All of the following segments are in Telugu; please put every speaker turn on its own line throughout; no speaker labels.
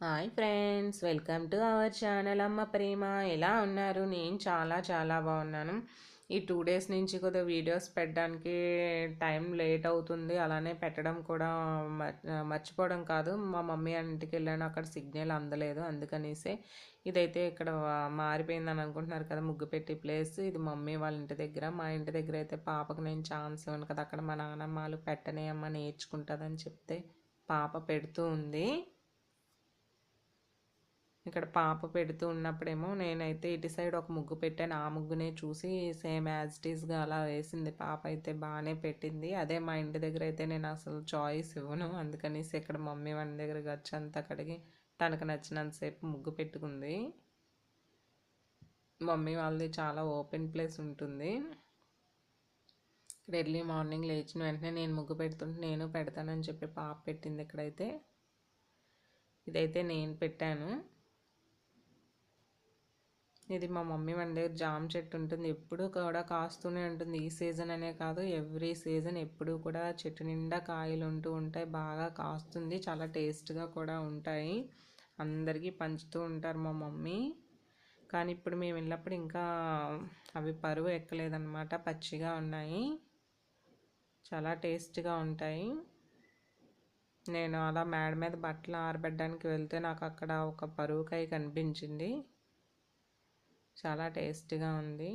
Hi friends welcome to our channel. అమ్మ ప్రేమ ఎలా ఉన్నారు? నేను చాలా చాలా బాగున్నాను. ఈ టూ డేస్ నుంచి కొద్దిగా వీడియోస్ పెట్టడానికి టైం లేట్ అవుతుంది. అలానే పెట్టడం కూడా మర్చిపోవడం కాదు. మా మమ్మీ ఇంటికి వెళ్ళాను. అక్కడ సిగ్నల్ అందలేదు. అందుకనేసే ఇదైతే ఇక్కడ మారిపోయిందని అనుకుంటున్నారు కదా ముగ్గు పెట్టి ప్లేస్. ఇది మమ్మీ వాళ్ళ ఇంటి దగ్గర. మా ఇంటి దగ్గర అయితే పాపకు నేను ఛాన్స్ ఇవ్వను కదా. అక్కడ మా నాన్నమ్మ వాళ్ళు పెట్టనే అమ్మ నేర్చుకుంటుందని చెప్తే పాప పెడుతూ ఉంది. ఇక్కడ పాప పెడుతూ ఉన్నప్పుడేమో నేనైతే ఇటు సైడ్ ఒక ముగ్గు పెట్టాను. ఆ ముగ్గునే చూసి సేమ్ యాజ్ ఇట్ అలా వేసింది. పాప అయితే బాగానే పెట్టింది. అదే మా ఇంటి దగ్గర అయితే నేను అసలు చాయిస్ ఇవ్వను. అందుకనేసి ఇక్కడ మమ్మీ వాళ్ళ దగ్గరికి వచ్చి అంత అక్కడికి తనకు నచ్చినంతసేపు ముగ్గు పెట్టుకుంది. మమ్మీ వాళ్ళది చాలా ఓపెన్ ప్లేస్ ఉంటుంది. ఇక్కడ ఎర్లీ మార్నింగ్ లేచిన వెంటనే నేను ముగ్గు పెడుతుంటే నేను పెడతానని చెప్పి పాప పెట్టింది ఇక్కడైతే. ఇదైతే నేను పెట్టాను. ఇది మా మమ్మీ మన దగ్గర జామ చెట్టు ఉంటుంది. ఎప్పుడు కూడా కాస్తూనే ఉంటుంది. ఈ సీజన్ అనే కాదు ఎవ్రీ సీజన్ ఎప్పుడు కూడా చెట్టు నిండా కాయలు ఉంటూ ఉంటాయి. బాగా కాస్తుంది. చాలా టేస్ట్గా కూడా ఉంటాయి. అందరికీ పంచుతూ ఉంటారు మా మమ్మీ. కానీ ఇప్పుడు మేము వెళ్ళినప్పుడు ఇంకా అవి పరువు ఎక్కలేదన్నమాట. పచ్చిగా ఉన్నాయి. చాలా టేస్ట్గా ఉంటాయి. నేను అలా మేడ మీద బట్టలు ఆరబెట్టడానికి వెళ్తే నాకు అక్కడ ఒక పరువుకాయ కనిపించింది. చాలా టేస్టీగా ఉంది.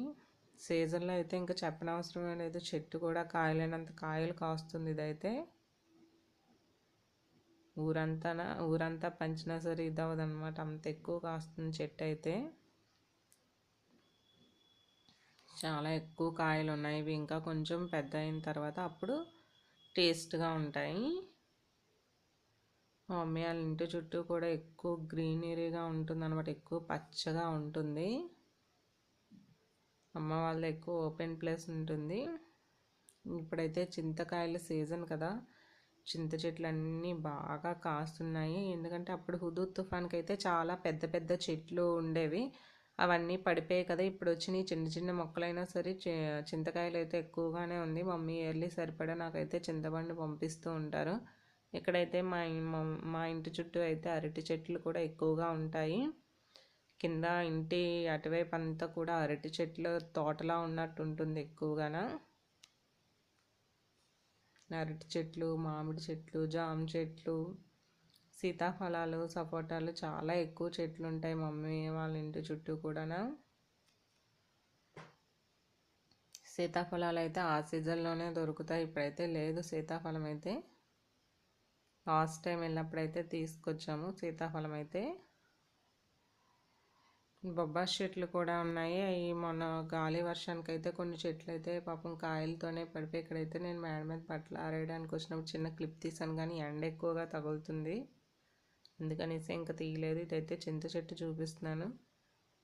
సీజన్లో అయితే ఇంకా చెప్పనవసరమే లేదు. చెట్టు కూడా కాయలేనంత కాయలు కాస్తుంది ఇదైతే. ఊరంతా ఊరంతా పంచినా సరే ఇది అవ్వదన్నమాట అంత ఎక్కువ కాస్తుంది చెట్టు అయితే. చాలా ఎక్కువ కాయలు ఉన్నాయి. ఇవి ఇంకా కొంచెం పెద్ద అయిన తర్వాత అప్పుడు టేస్ట్గా ఉంటాయి. మా మమ్మీ వాళ్ళ ఇంటి చుట్టూ కూడా ఎక్కువ గ్రీనరీగా ఉంటుంది అనమాట ఎక్కువ పచ్చగా ఉంటుంది. అమ్మ వాళ్ళ ఎక్కువ ఓపెన్ ప్లేస్ ఉంటుంది. ఇప్పుడైతే చింతకాయల సీజన్ కదా. చింత చెట్లు అన్నీ బాగా కాస్తున్నాయి. ఎందుకంటే అప్పుడు హుదూ తుఫాన్కి అయితే చాలా పెద్ద పెద్ద చెట్లు ఉండేవి. అవన్నీ పడిపోయాయి కదా. ఇప్పుడు వచ్చినాయి చిన్న చిన్న మొక్కలైనా సరే. చింతకాయలు అయితే ఎక్కువగానే ఉంది. మమ్మీ ఇయర్లీ సరిపడా నాకైతే చింతపండు పంపిస్తూ ఉంటారు. ఇక్కడైతే మా- మా ఇంటి చుట్టూ అయితే అరటి చెట్లు కూడా ఎక్కువగా ఉంటాయి. కింద ఇంటి అటువైపు అంతా కూడా అరటి చెట్లు తోటలా ఉన్నట్టు ఉంటుంది ఎక్కువగాన. అరటి చెట్లు మామిడి చెట్లు జామ చెట్లు సీతాఫలాలు సపోటాలు చాలా ఎక్కువ చెట్లు ఉంటాయి మమ్మీ వాళ్ళ ఇంటి చుట్టూ కూడా సీతాఫలాలు అయితే ఆ సీజన్లోనే దొరుకుతాయి ఇప్పుడైతే లేదు సీతాఫలం అయితే లాస్ట్ టైం వెళ్ళినప్పుడైతే తీసుకొచ్చాము సీతాఫలం అయితే బొబ్బాస్ చెట్లు కూడా ఉన్నాయి. అవి మొన్న గాలి వర్షానికి అయితే కొన్ని చెట్లు అయితే పాపం కాయలతోనే పడిపోయి ఇక్కడైతే నేను మేడ మీద బట్టలు ఆరేయడానికి వచ్చినప్పుడు చిన్న క్లిప్ తీసాను కానీ ఎండ ఎక్కువగా తగులుతుంది. అందుకనేసి ఇంకా తీయలేదు. ఇదైతే చింత చెట్టు చూపిస్తున్నాను.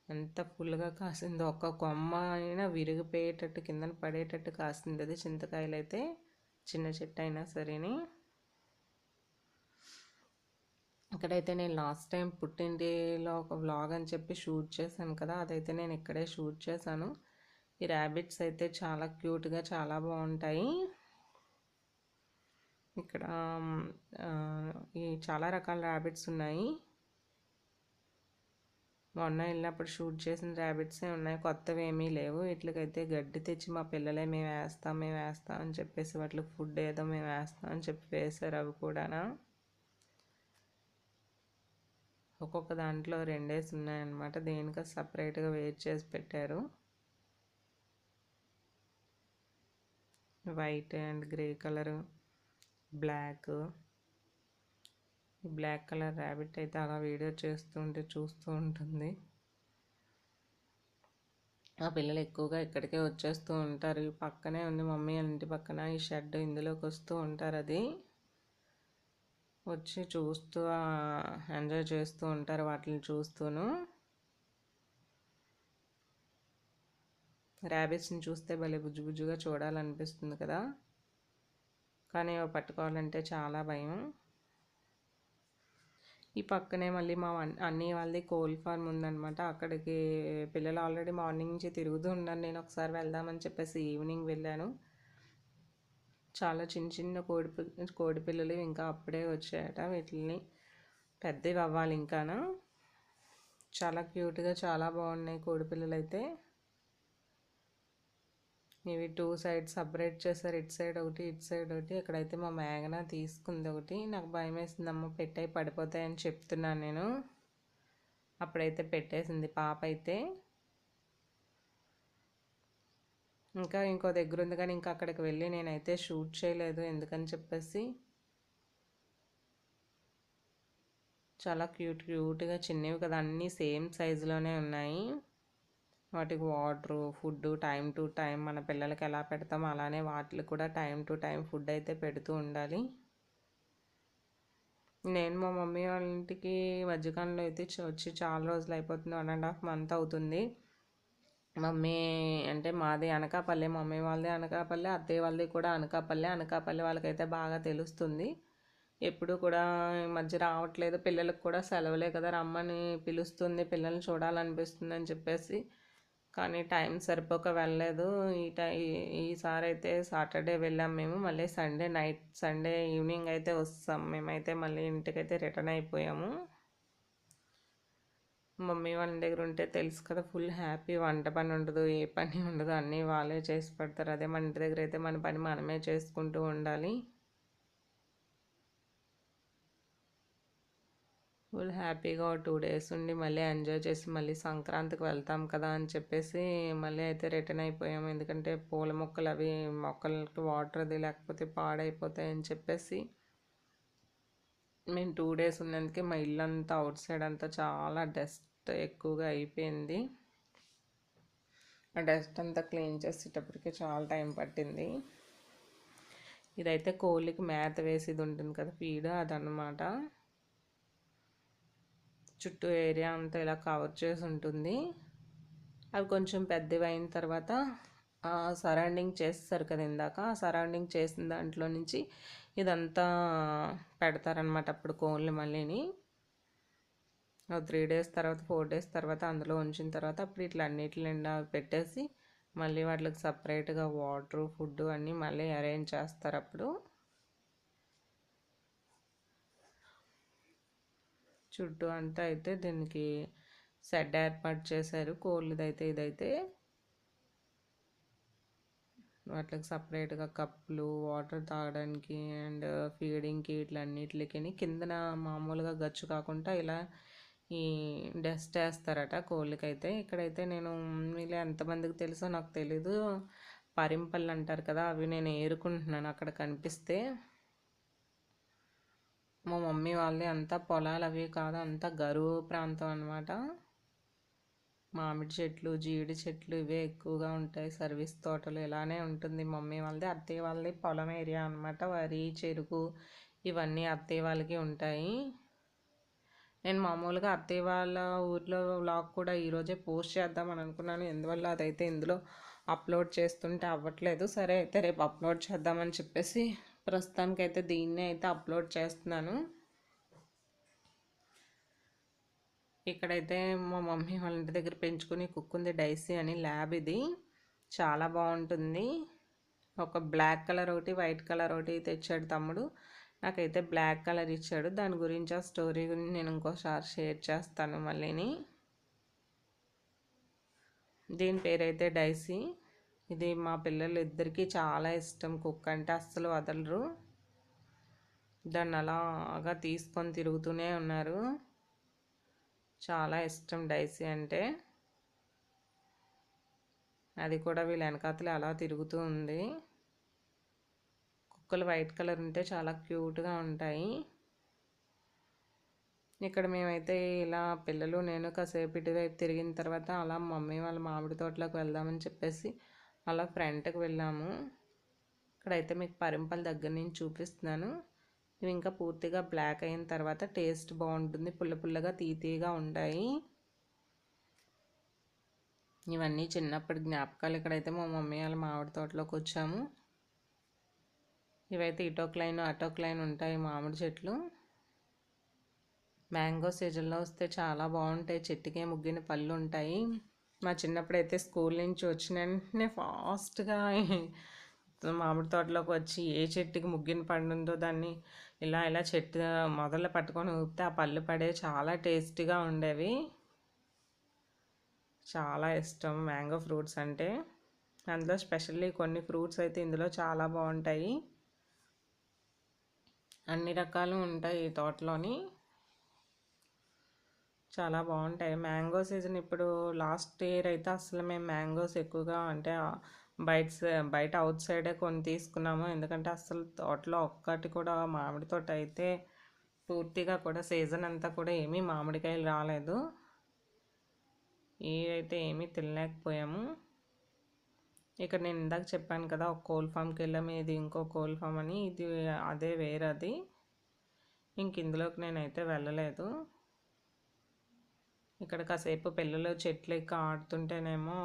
ఎంత ఫుల్గా కాసిందో ఒక్క కొమ్మ అయినా విరిగిపోయేటట్టు కిందన పడేటట్టు కాసింది అది చింతకాయలు అయితే చిన్న చెట్టు అయినా సరేని. ఇక్కడైతే నేను లాస్ట్ టైం పుట్టింటిలో ఒక వ్లాగ్ అని చెప్పి షూట్ చేశాను కదా అదైతే నేను ఇక్కడే షూట్ చేశాను. ఈ ర్యాబిట్స్ అయితే చాలా క్యూట్గా చాలా బాగుంటాయి. ఇక్కడ ఈ చాలా రకాల ర్యాబిట్స్ ఉన్నాయి. మొన్న వెళ్ళినప్పుడు షూట్ చేసిన ర్యాబిట్సే ఉన్నాయి కొత్తవి ఏమీ లేవు. వీటికైతే గడ్డి తెచ్చి మా పిల్లలే మేము వేస్తాం మేము వేస్తాం అని చెప్పేసి వాటికి ఫుడ్ ఏదో మేము వేస్తాం అని చెప్పి వేశారు అవి కూడానా. ఒక్కొక్క దాంట్లో రెండేసి ఉన్నాయన్నమాట. దేనికి సపరేట్గా వేట్ చేసి పెట్టారు. White and grey colour black. ఈ బ్లాక్ కలర్ ర్యాబిట్ అయితే అలా వీడియో చేస్తూ ఉంటే చూస్తూ ఉంటుంది. ఆ పిల్లలు ఎక్కువగా ఇక్కడికే వచ్చేస్తూ ఉంటారు. పక్కనే ఉంది మమ్మీ ఇంటి పక్కన ఈ షెడ్ ఇందులోకి వస్తూ ఉంటారు అది. వచ్చి చూస్తూ ఎంజాయ్ చేస్తూ ఉంటారు వాటిని చూస్తూను. ర్యాబిట్స్ని చూస్తే భలే బుజ్జు బుజ్జుగా చూడాలనిపిస్తుంది కదా. కానీ పట్టుకోవాలంటే చాలా భయం. ఈ పక్కనే మళ్ళీ మా అన్- వాళ్ళది కోల్ ఫార్మ్ ఉందన్నమాట. అక్కడికి పిల్లలు ఆల్రెడీ మార్నింగ్ నుంచి తిరుగుతూ ఉన్నారు. నేను ఒకసారి వెళ్దామని చెప్పేసి ఈవినింగ్ వెళ్ళాను. చాలా చిన్న చిన్న కోడి కోడి పిల్లలు ఇంకా అప్పుడే వచ్చాయట వీటిని పెద్దవి అవ్వాలి ఇంకాను? చాలా క్యూట్గా చాలా బాగున్నాయి కోడిపిల్లలు అయితే ఇవి టూ సైడ్స్ సపరేట్ చేశారు. ఇటు సైడ్ ఒకటి ఇటు సైడ్ ఒకటి. ఇక్కడైతే మా మేఘన తీసుకుంది ఒకటి. నాకు భయం వేసింది అమ్మ పెట్టాయి పడిపోతాయని చెప్తున్నాను నేను. అప్పుడైతే పెట్టేసింది పాప అయితే. ఇంకా ఇంకో దగ్గర ఉంది కానీ ఇంకా అక్కడికి వెళ్ళి నేనైతే షూట్ చేయలేదు ఎందుకని చెప్పేసి. చాలా క్యూట్ క్యూట్గా చిన్నవి కదా అన్నీ సేమ్ సైజులోనే ఉన్నాయి. వాటికి water food time to time మన పిల్లలకి ఎలా పెడతామో అలానే వాటికి కూడా టైం టు టైం ఫుడ్ అయితే పెడుతూ ఉండాలి. నేను మా మమ్మీ వాళ్ళ ఇంటికి మధ్యకాలంలో అయితే వచ్చి చాలా రోజులు అయిపోతుంది వన్ అండ్ హాఫ్ మంత్ అవుతుంది. మమ్మీ అంటే మాది అనకాపల్లి మమ్మీ వాళ్ళది అనకాపల్లి అత్తయ్య వాళ్ళది కూడా అనకాపల్లి. అనకాపల్లి వాళ్ళకైతే బాగా తెలుస్తుంది. ఎప్పుడు కూడా ఈ మధ్య రావట్లేదు. పిల్లలకు కూడా సెలవులే కదా. రమ్మని పిలుస్తుంది. పిల్లల్ని చూడాలనిపిస్తుంది అని చెప్పేసి. కానీ టైం సరిపోక వెళ్ళలేదు. ఈ టై ఈసారి అయితే సాటర్డే వెళ్ళాం మేము. మళ్ళీ సండే నైట్ సండే ఈవినింగ్ అయితే వస్తాం. మేమైతే మళ్ళీ ఇంటికైతే రిటర్న్ అయిపోయాము. మమ్మీ వాళ్ళ దగ్గర ఉంటే తెలుసు కదా ఫుల్ హ్యాపీ వంట పని ఉండదు ఏ పని ఉండదు అన్నీ వాళ్ళే చేసి పెడతారు. అదే మన ఇంటి దగ్గర అయితే మన పని మనమే చేసుకుంటూ ఉండాలి. ఫుల్ హ్యాపీగా టూ డేస్ ఉండి మళ్ళీ ఎంజాయ్ చేసి మళ్ళీ సంక్రాంతికి వెళ్తాం కదా అని చెప్పేసి మళ్ళీ అయితే రిటర్న్ అయిపోయాము ఎందుకంటే పూల మొక్కలు అవి మొక్కలకి వాటర్ అది లేకపోతే పాడైపోతాయి అని చెప్పేసి మేము టూ డేస్ ఉన్నందుకే మా ఇల్లు అంతా అవుట్ సైడ్ అంతా చాలా డస్ట్ ఎక్కువగా అయిపోయింది. ఆ డస్ట్ అంతా క్లీన్ చేసేటప్పటికి చాలా టైం పట్టింది. ఇదైతే కోళ్ళకి మేత వేసేది ఉంటుంది కదా ఫీడ్ అదనమాట చుట్టూ ఏరియా అంతా ఇలా కవర్ చేసి ఉంటుంది. అవి కొంచెం పెద్దవి అయిన తర్వాత సరౌండింగ్ చేస్తారు కదా ఇందాక. ఆ సరౌండింగ్ చేసిన దాంట్లో నుంచి ఇదంతా పెడతారనమాట అప్పుడు కోళ్ళు మళ్ళీని. త్రీ డేస్ తర్వాత ఫోర్ డేస్ తర్వాత అందులో ఉంచిన తర్వాత అప్పుడు ఇట్లా అన్నిటి నిండా పెట్టేసి మళ్ళీ వాటికి సపరేట్గా వాటర్ ఫుడ్ అన్నీ మళ్ళీ అరేంజ్ చేస్తారు అప్పుడు. చుట్టూ అంతా అయితే దీనికి షెడ్ ఏర్పాటు చేశారు. కోళ్ళదైతే ఇదైతే వాటికి సపరేట్గా కప్పులు వాటర్ తాగడానికి అండ్ ఫీడింగ్కి ఇట్లా అన్నిటికి కిందన మామూలుగా గచ్చు కాకుండా ఇలా ఈ డస్ట్ వేస్తారట కోళ్ళకైతే. ఇక్కడైతే నేను మీలో ఎంతమందికి తెలుసో నాకు తెలీదు. పరింపళ్ళు అంటారు కదా అవి నేను ఏరుకుంటున్నాను అక్కడ కనిపిస్తే. మా మమ్మీ వాళ్ళది అంతా పొలాలు అవి కాదు అంతా గరువు ప్రాంతం అనమాట మామిడి చెట్లు జీడి చెట్లు ఇవే ఎక్కువగా ఉంటాయి. సర్వీస్ తోటలు ఇలానే ఉంటుంది. మమ్మీ వాళ్ళది అత్తయ్య వాళ్ళది పొలం ఏరియా అనమాట వరి చెరుకు ఇవన్నీ అత్తయ్య వాళ్ళకి ఉంటాయి. నేను మామూలుగా అత్తయ్య వాళ్ళ ఊర్లో వ్లాగ్ కూడా ఈరోజే పోస్ట్ చేద్దామని అనుకున్నాను. ఎందువల్ల అదైతే ఇందులో అప్లోడ్ చేస్తుంటే అవ్వట్లేదు. సరే అయితే రేపు అప్లోడ్ చేద్దామని చెప్పేసి ప్రస్తుతానికైతే దీన్నే అయితే అప్లోడ్ చేస్తున్నాను. ఇక్కడైతే మా మమ్మీ వాళ్ళ ఇంటి దగ్గర పెంచుకుని కుక్కుంది డైసీ అని ల్యాబ్ ఇది. చాలా బాగుంటుంది. ఒక బ్లాక్ కలర్ ఒకటి వైట్ కలర్ ఒకటి తెచ్చాడు తమ్ముడు. నాకైతే బ్లాక్ కలర్ ఇచ్చాడు. దాని గురించి ఆ స్టోరీ గురించి నేను ఇంకోసారి షేర్ చేస్తాను మళ్ళీని. దీని పేరైతే డైసీ. ఇది మా పిల్లలు ఇద్దరికి చాలా ఇష్టం. కుక్ అంటే అస్సలు వదలరు. దాన్ని అలాగా తీసుకొని తిరుగుతూనే ఉన్నారు. చాలా ఇష్టం డైసీ అంటే. అది కూడా వీళ్ళ వెనకాతలు అలా తిరుగుతూ ఉంది. కుక్కలు వైట్ కలర్ ఉంటే చాలా క్యూట్గా ఉంటాయి. ఇక్కడ మేమైతే ఇలా పిల్లలు నేను కాసేపు ఇటువైపు తిరిగిన తర్వాత అలా మమ్మీ వాళ్ళ మామిడి తోటలోకి వెళ్దామని చెప్పేసి అలా ఫ్రంట్కి వెళ్ళాము. ఇక్కడైతే మీకు పరింపల దగ్గర నుంచి చూపిస్తున్నాను. ఇవి ఇంకా పూర్తిగా బ్లాక్ అయిన తర్వాత టేస్ట్ బాగుంటుంది. పుల్ల పుల్లగా తీతీగా ఉంటాయి. ఇవన్నీ చిన్నప్పటి జ్ఞాపకాలు. ఇక్కడైతే మా మమ్మీ వాళ్ళ మామిడి తోటలోకి వచ్చాము. ఇవైతే ఇటోక్లైన్ అటోక్లైన్ ఉంటాయి మామిడి చెట్లు. మ్యాంగో సీజన్లో వస్తే చాలా బాగుంటాయి. చెట్టుకే ముగ్గిన పళ్ళు ఉంటాయి. మా చిన్నప్పుడు అయితే స్కూల్ నుంచి వచ్చిన వెంటనే ఫాస్ట్గా మామిడి తోటలోకి వచ్చి ఏ చెట్టుకి ముగ్గిన పండుందో దాన్ని ఇలా ఇలా చెట్టు మొదలు పట్టుకొని ఊపితే ఆ పళ్ళు పడే చాలా టేస్టీగా ఉండేవి. చాలా ఇష్టం మ్యాంగో ఫ్రూట్స్ అంటే. అందులో స్పెషల్లీ కొన్ని ఫ్రూట్స్ అయితే ఇందులో చాలా బాగుంటాయి. అన్ని రకాలు ఉంటాయి ఈ తోటలోని. చాలా బాగుంటాయి. మ్యాంగో సీజన్ ఇప్పుడు లాస్ట్ ఇయర్ అయితే అసలు మేము మ్యాంగోస్ ఎక్కువగా అంటే బయట బయట అవుట్ సైడే కొన్ని తీసుకున్నాము. ఎందుకంటే అసలు తోటలో ఒక్కటి కూడా మామిడి తోట అయితే పూర్తిగా కూడా సీజన్ అంతా కూడా ఏమీ మామిడికాయలు రాలేదు. ఈ అయితే ఏమీ తినలేకపోయాము. ఇక్కడ నేను ఇందాక చెప్పాను కదా ఒక కోల్ ఫామ్కి వెళ్ళాము ఇది ఇంకో కోల్ ఫామ్ అని ఇది అదే వేరది. ఇంక ఇందులోకి నేనైతే వెళ్ళలేదు. ఇక్కడ కాసేపు పిల్లలు చెట్లు ఎక్కి ఆడుతుంటేనేమో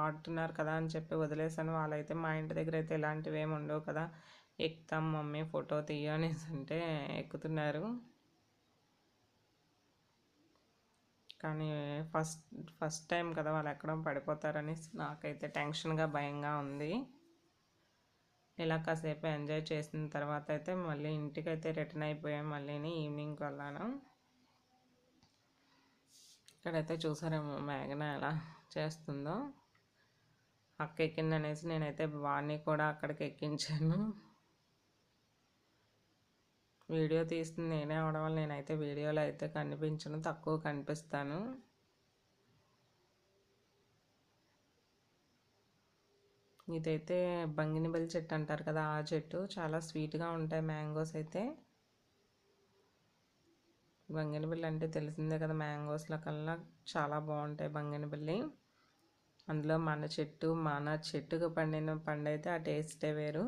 ఆడుతున్నారు కదా అని చెప్పి వదిలేసాను వాళ్ళైతే మా ఇంటి దగ్గర అయితే ఇలాంటివి ఏమి ఉండవు కదా. ఎక్కుతాం మమ్మీ ఫోటో తీయ అంటే ఎక్కుతున్నారు. కానీ ఫస్ట్ ఫస్ట్ టైం కదా వాళ్ళు ఎక్కడం పడిపోతారని నాకైతే టెన్షన్గా భయంగా ఉంది. ఇలా కాసేపు ఎంజాయ్ చేసిన తర్వాత అయితే మళ్ళీ ఇంటికైతే రిటర్న్ అయిపోయాం. మళ్ళీ ఈవినింగ్కి వెళ్ళాను. ఇక్కడైతే చూసారేమో మేఘన ఎలా చేస్తుందో అక్క ఎక్కిందనేసి నేనైతే వాడిని కూడా అక్కడికి ఎక్కించాను వీడియో తీస్తుంది నేనే అవడం వల్ల నేనైతే వీడియోలో అయితే కనిపించను తక్కువ కనిపిస్తాను. ఇదైతే బంగినిబెల్లి చెట్టు అంటారు కదా ఆ చెట్టు. చాలా స్వీట్గా ఉంటాయి మ్యాంగోస్ అయితే. బంగినబిల్లి అంటే తెలిసిందే కదా మ్యాంగోస్లో కల్లా చాలా బాగుంటాయి బంగినబిల్లి అందులో మన చెట్టు మన చెట్టుకు పండిన పండు అయితే ఆ టేస్టే వేరు.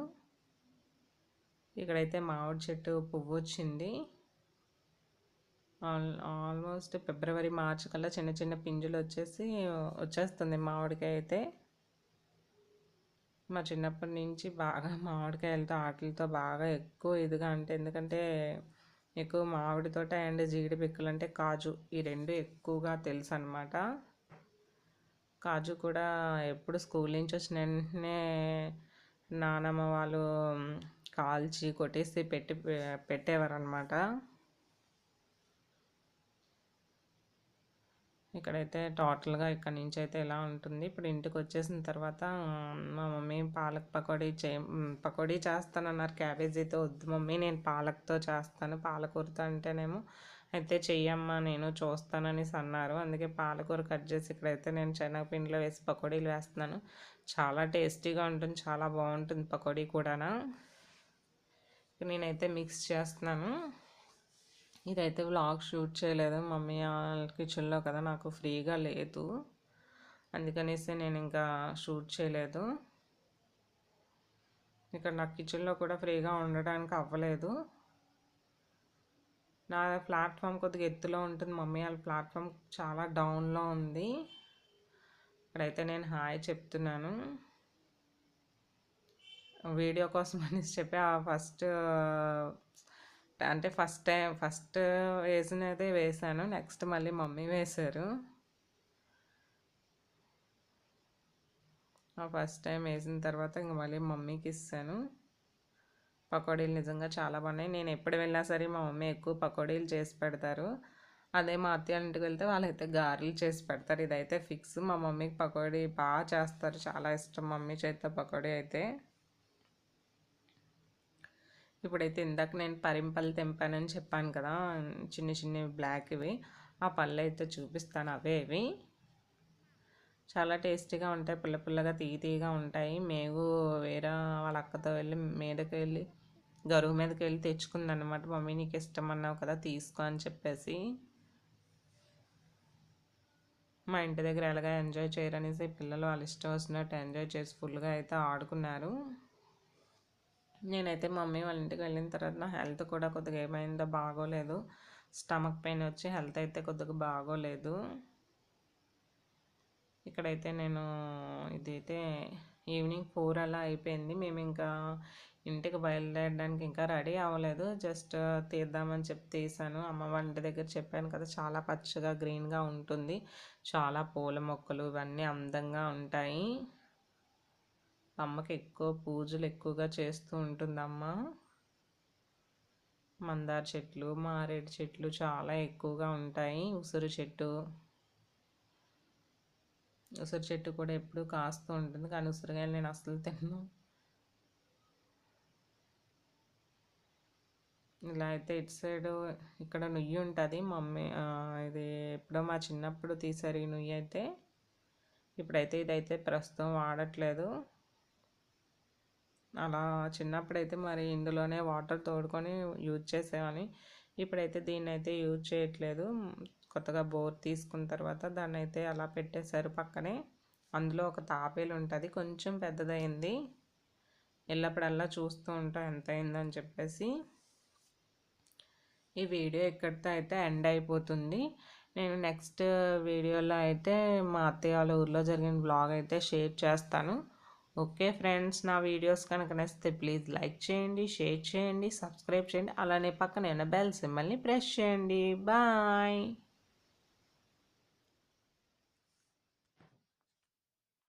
ఇక్కడైతే మామిడి చెట్టు పువ్వు వచ్చింది. ఆల్ ఆల్మోస్ట్ ఫిబ్రవరి మార్చ్ కల్లా చిన్న చిన్న పింజులు వచ్చేసి వచ్చేస్తుంది మామిడికాయ అయితే. మా చిన్నప్పటి నుంచి బాగా మామిడికాయలతో ఆటలతో బాగా ఎక్కువ ఇదిగా అంటే ఎందుకంటే ఎక్కువ మామిడి తోట అండ్ జీడి పిక్కలు అంటే కాజు. ఈ రెండు ఎక్కువగా తెలుసు అనమాట కాజు కూడా ఎప్పుడు స్కూల్ నుంచి వచ్చిన వెంటనే నానమ్మ వాళ్ళు కాల్చి కొట్టేసి పెట్టి పెట్టేవారు ఇక్కడైతే టోటల్గా ఇక్కడ నుంచి అయితే ఎలా ఉంటుంది. ఇప్పుడు ఇంటికి వచ్చేసిన తర్వాత మా మమ్మీ పాలక్ పకోడీ చే పకోడీ చేస్తానన్నారు. క్యాబేజీతో వద్దు మమ్మీ నేను పాలక్తో చేస్తాను. పాలకూరతో అంటేనేమో అయితే చెయ్యమ్మా నేను చూస్తాననేసి అన్నారు. అందుకే పాలకూర కట్ చేసి ఇక్కడైతే నేను శనగపిండిలో వేసి పకోడీలు వేస్తున్నాను. చాలా టేస్టీగా ఉంటుంది చాలా బాగుంటుంది పకోడీ కూడా నేనైతే మిక్స్ చేస్తున్నాను. ఇదైతే వ్లాగ్ షూట్ చేయలేదు. మమ్మీ కిచెన్లో కదా నాకు ఫ్రీగా లేదు. అందుకనేసి నేను ఇంకా షూట్ చేయలేదు. ఇక్కడ నాకు కిచెన్లో కూడా ఫ్రీగా ఉండడానికి అవ్వలేదు. నా ప్లాట్ఫామ్ కొద్దిగా ఎత్తులో ఉంటుంది. మమ్మీ వాళ్ళ ప్లాట్ఫామ్ చాలా డౌన్లో ఉంది. ఇక్కడైతే నేను హాయ్ చెప్తున్నాను. వీడియో కోసం అనేసి చెప్పి ఆ ఫస్ట్ అంటే ఫస్ట్ టైం ఫస్ట్ వేసినదే వేసాను. నెక్స్ట్ మళ్ళీ మమ్మీ వేశారు. ఫస్ట్ టైం వేసిన తర్వాత ఇంక మళ్ళీ మమ్మీకి ఇస్తాను. పకోడీలు నిజంగా చాలా బాగున్నాయి. నేను ఎప్పుడు వెళ్ళినా సరే మా మమ్మీ ఎక్కువ పకోడీలు చేసి పెడతారు. అదే మా అత్తయ్య ఇంటికి వెళ్తే వాళ్ళైతే గారెలు చేసి పెడతారు. ఇదైతే ఫిక్స్. మా మమ్మీకి పకోడీ బాగా చేస్తారు. చాలా ఇష్టం. మమ్మీ చేత పకోడీ అయితే. ఇప్పుడైతే ఇందాక నేను పరింపల్లి తెంపానని చెప్పాను కదా చిన్న చిన్న బ్లాక్ ఇవి. ఆ పళ్ళు అయితే చూపిస్తాను అవే ఇవి. చాలా టేస్టీగా ఉంటాయి పుల్ల పుల్లగా తీయ తీయగా ఉంటాయి. మేగు వేరే వాళ్ళ అక్కతో వెళ్ళి మీదకి వెళ్ళి గరువు మీదకి వెళ్ళి తెచ్చుకుందనమాట మమ్మీ నీకు ఇష్టం అన్నావు కదా తీసుకో అని చెప్పేసి. మా ఇంటి దగ్గర ఎలాగా ఎంజాయ్ చేయరనేసి పిల్లలు వాళ్ళ ఇష్టం వచ్చినట్టు ఎంజాయ్ చేసి ఫుల్గా అయితే ఆడుకున్నారు. నేనైతే మమ్మీ వాళ్ళ ఇంటికి వెళ్ళిన తర్వాత నా హెల్త్ కూడా కొద్దిగా ఏమైందో బాగోలేదు. స్టమక్ పెయిన్ వచ్చి హెల్త్ అయితే కొద్దిగా బాగోలేదు. ఇక్కడైతే నేను ఇదైతే ఈవినింగ్ ఫోర్ అలా అయిపోయింది. మేము ఇంకా ఇంటికి బయలుదేరడానికి ఇంకా రెడీ అవ్వలేదు. జస్ట్ తీద్దామని చెప్పి తీసాను. అమ్మ వంటి దగ్గర చెప్పాను కదా చాలా పచ్చగా గ్రీన్గా ఉంటుంది. చాలా పూల మొక్కలు ఇవన్నీ అందంగా ఉంటాయి. అమ్మకి ఎక్కువ పూజలు ఎక్కువగా చేస్తూ ఉంటుంది అమ్మ మందార చెట్లు మారేడు చెట్లు చాలా ఎక్కువగా ఉంటాయి. ఉసిరి చెట్టు. ఉసిరి చెట్టు కూడా ఎప్పుడు కాస్తూ ఉంటుంది. కానీ ఉసిరికాయలు నేను అసలు తిన్ను. ఇలా అయితే ఇటు సైడ్ ఇక్కడ నుయ్యి ఉంటుంది. మమ్మీ ఇది ఎప్పుడో మా చిన్నప్పుడు తీసారు ఈ నుయ్యి అయితే. ఇప్పుడైతే ఇదైతే ప్రస్తుతం వాడట్లేదు. అలా చిన్నప్పుడైతే మరి ఇందులోనే వాటర్ తోడుకొని యూజ్ చేసేవాని ఇప్పుడైతే దీన్ని అయితే యూజ్ చేయట్లేదు. కొత్తగా బోర్ తీసుకున్న తర్వాత దాన్ని అయితే అలా పెట్టేశారు పక్కనే. అందులో ఒక తాపేలు ఉంటుంది. కొంచెం పెద్దదైంది ఎల్లప్పుడల్లా చూస్తూ ఉంటాం ఎంత అయిందని చెప్పేసి. ఈ వీడియో ఇక్కడితో అయితే ఎండ్ అయిపోతుంది. నేను నెక్స్ట్ వీడియోలో అయితే మా అత్తయ్య వాళ్ళ ఊర్లో జరిగిన బ్లాగ్ అయితే షేర్ చేస్తాను. ఓకే ఫ్రెండ్స్ నా వీడియోస్ కనుక నచ్చితే ప్లీజ్ లైక్ చేయండి షేర్ చేయండి సబ్స్క్రైబ్ చేయండి అలానే పక్కన ఉన్న బెల్ సింబల్ని ప్రెస్ చేయండి. బాయ్.